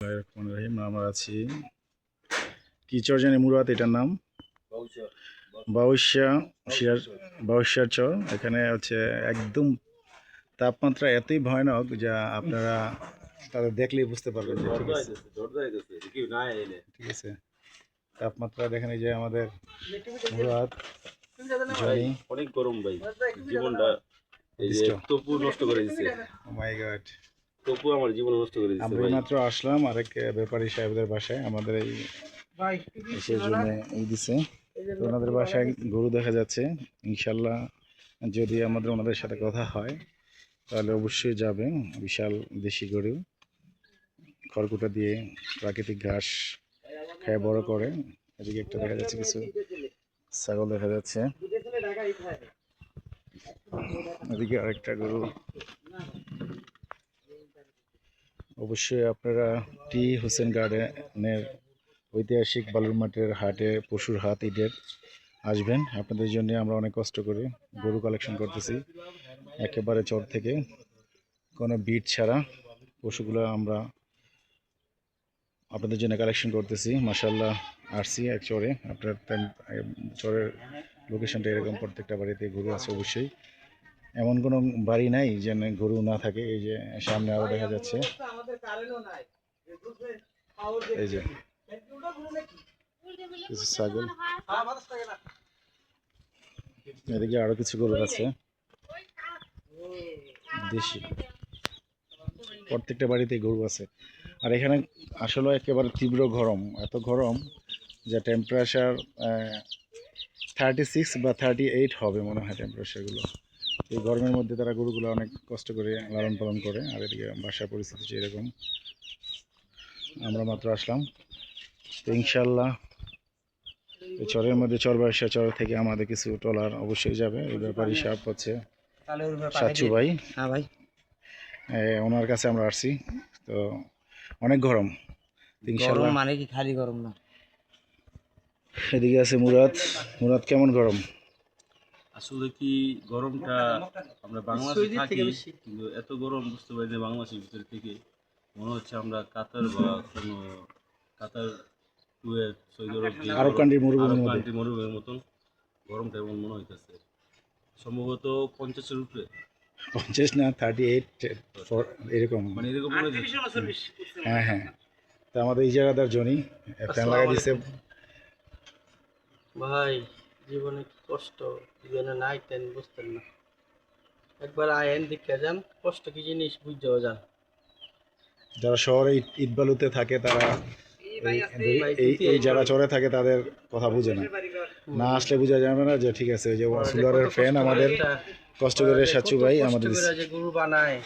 রহমান রহিম আমরা আছি। কি চর জানি মুরাদ এটার নাম? বাউশিয়া সিরাজ বাউশিয়ার চর। এখানে হচ্ছে একদম তাপমাত্রা এতই ভয়ানক যা আপনারা তাদের দেখলেই বুঝতে পারবেন ঠিক আছে। তাপমাত্রা দেখেন এই যে আমাদের মুরাদ অনেক গরম ভাই জীবনটা এই যে তপু নষ্ট করে দিছে। মাই গড তপু আমার জীবন নষ্ট করে দিছে আমরা মাত্র আসলাম আরেক ব্যাপারী সাহেবদের বাসায়। আমাদের এই এসে জন্য এই দিছে। তো ওনাদের বাসায় গরু দেখা যাচ্ছে। ইনশাল্লাহ যদি আমাদের ওনাদের সাথে কথা হয় তাহলে অবশ্যই যাবে বিশাল দেশি গরু। খড়কুটা দিয়ে প্রাকৃতিক ঘাস খেয়ে বড় করে। এদিকে একটা দেখা যাচ্ছে কিছু ছাগল দেখা যাচ্ছে। এদিকে আরেকটা গরু অবশ্যই আপনারা টি হোসেন গার্ডেনের ঐতিহাসিক বালুর মাঠের হাটে পশুর হাট ঈদের আসবেন। আপনাদের জন্য আমরা অনেক কষ্ট করে গরু কালেকশন করতেছি। একেবারে চর থেকে কোনো বিট ছাড়া পশুগুলো আমরা আপনাদের জন্য কালেকশন করতেছি। মাসাল্লাহ আসছি এক চরে। আপনার চরের লোকেশনটা এরকম প্রত্যেকটা বাড়িতে গরু আছে অবশ্যই। এমন কোনো বাড়ি নাই যেন গরু না থাকে, এই যে সামনে আরও দেখা যাচ্ছে। এই যে। কিছু ছাগল। এদিকে আরও কিছু গরু আছে। দেশি। প্রত্যেকটা বাড়িতে গরু আছে। আর এখানে আসলে একেবারে তীব্র গরম। এত গরম যে টেম্পারেচার থার্টি সিক্স বা থার্টি এইট হবে মনে হয় টেম্পারেচারগুলো এই গরমের মধ্যে তারা গরুগুলো অনেক কষ্ট করে লালন পালন করে আর এদিকে বাসার পরিস্থিতি এরকম। আমরা মাত্র আসলাম। তো ইনশাল্লাহ এই চরের মধ্যে চর ব্যবসা চর থেকে আমাদের কিছু ট্রলার অবশ্যই যাবে। এই ব্যাপারই সাপ হচ্ছে সাচ্চু ভাই। হ্যাঁ ভাই। ওনার কাছে আমরা আসছি। তো অনেক গরম। গরম ইনশাল্লাহ মানে কি? খালি গরম না। এদিকে আছে মুরাদ। মুরাদ কেমন গরম? আসলে কি গরমটা আমরা বাংলাদেশে থাকি কিন্তু এত গরম বুঝতে পারি না বাংলাদেশের ভিতর থেকে। মনে হচ্ছে আমরা কাতার বা কোনো কাতার কুয়েত সৌদি আরব আরব কান্ট্রির মরুভূমির কান্ট্রি মরুভূমির মতন গরমটা এমন মনে হইতেছে। সম্ভবত পঞ্চাশের উপরে। পঞ্চাশ না থার্টি এইট এরকম। মানে এরকম মনে হচ্ছে হ্যাঁ হ্যাঁ। তা আমাদের এই জায়গাদার জনি ফ্যান লাগাই দিছে। ভাই জীবনে কি কষ্ট জীবনে নাই তেন বুঝতেন না। একবার আয়েন দিকে যান কষ্ট কি জিনিস বুঝতেও যান। যারা শহরে ঈদবালুতে থাকে তারা এই- এই- এই এই যারা চরে থাকে তাদের কথা বুঝে না। না আসলে বোঝা যাবে না যে ঠিক আছে যে সুলারের ফ্যান আমাদের কষ্ট করে সাচু ভাই আমাদের যে গরু বানায়।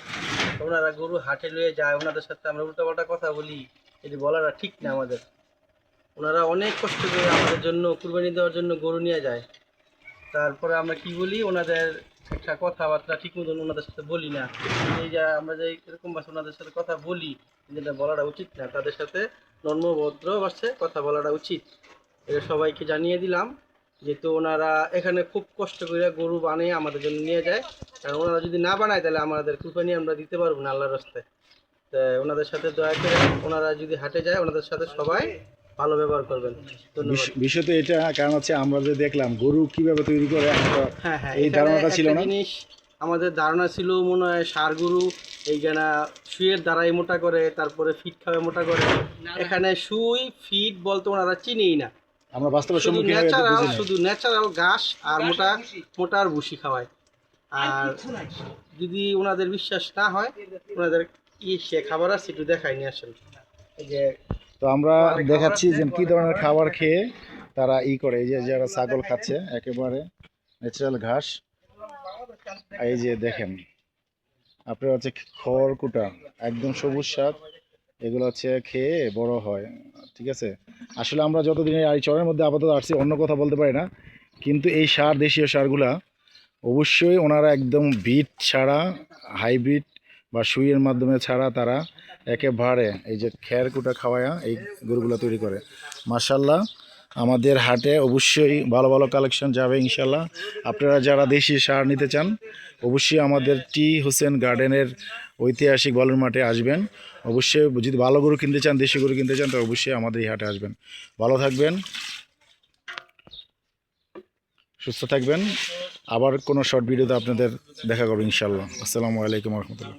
ওনারা গরু হাটে লয়ে যায় ওনাদের সাথে আমরা উল্টাপাল্টা কথা বলি। এটি বলাটা ঠিক না আমাদের। ওনারা অনেক কষ্ট করে আমাদের জন্য কুরবানি দেওয়ার জন্য গরু নিয়ে যায়। তারপরে আমরা কি বলি, ওনাদের একটা কথাবার্তা ঠিক মতন ওনাদের সাথে বলি না। এই যে আমরা যে এরকম ভাষা ওনাদের সাথে কথা বলি, যেটা বলাটা উচিত না। তাদের সাথে নর্মভদ্র ভাষে কথা বলাটা উচিত। এটা সবাইকে জানিয়ে দিলাম যেহেতু ওনারা এখানে খুব কষ্ট করে গরু বানিয়ে আমাদের জন্য নিয়ে যায়। কারণ ওনারা যদি না বানায় তাহলে আমাদের কুরবানি আমরা দিতে পারব না আল্লাহর রাস্তায়। ওনাদের সাথে দয়া করে ওনারা যদি হাটে যায়, ওনাদের সাথে সবাই ভালো ব্যবহার করবেন। বিষয় তো এটা কারণ হচ্ছে আমরা যে দেখলাম গরু কীভাবে তৈরি করে হ্যাঁ হ্যাঁ এই ধারণাটা ছিল না? জিনিস আমাদের ধারণা ছিল মনে হয় সার গরু এইখানে শুয়ের দ্বারাই মোটা করে তারপরে ফিট খাবে মোটা করে। এখানে শুই ফিট বলতে ওনারা চিনিই না। আমরা বাস্তবে শুধু সম্মুখীন ন্যাচারাল শুধু ন্যাচারাল ঘাস আর মোটা মোটা আর ভুসি খাওয়ায়। আর যদি ওনাদের বিশ্বাস না হয় ওনাদের কি সে খাবার আছে একটু দেখাই নিয়ে আসেন এই যে তো আমরা দেখাচ্ছি যে কি ধরনের খাবার খেয়ে তারা ই করে এই যে যারা ছাগল খাচ্ছে একেবারে ন্যাচারাল ঘাস। এই যে দেখেন আপনার হচ্ছে খড় কুটা একদম সবুজ শাক এগুলো হচ্ছে খেয়ে বড় হয় ঠিক আছে? আসলে আমরা যতদিন এই চরের মধ্যে আপাতত আসছি অন্য কথা বলতে পারি না কিন্তু এই সার দেশীয় সারগুলা অবশ্যই ওনারা একদম বিট ছাড়া হাইব্রিড বা সুইয়ের মাধ্যমে ছাড়া তারা একেবারে এই যে খের কুটা খাওয়ায়া এই গরুগুলো তৈরি করে। মার্শাল্লাহ আমাদের হাটে অবশ্যই ভালো ভালো কালেকশন যাবে ইনশাল্লাহ আপনারা যারা দেশি সার নিতে চান, অবশ্যই আমাদের টি হোসেন গার্ডেনের ঐতিহাসিক বলের মাঠে আসবেন। অবশ্যই যদি ভালো গরু কিনতে চান, দেশি গরু কিনতে চান, তো অবশ্যই আমাদের এই হাটে আসবেন। ভালো থাকবেন সুস্থ থাকবেন। আবার কোনো শর্ট ভিডিওতে আপনাদের দেখা করব ইনশাল্লাহ আসসালামু আলাইকুম রহমতুল্লাহ।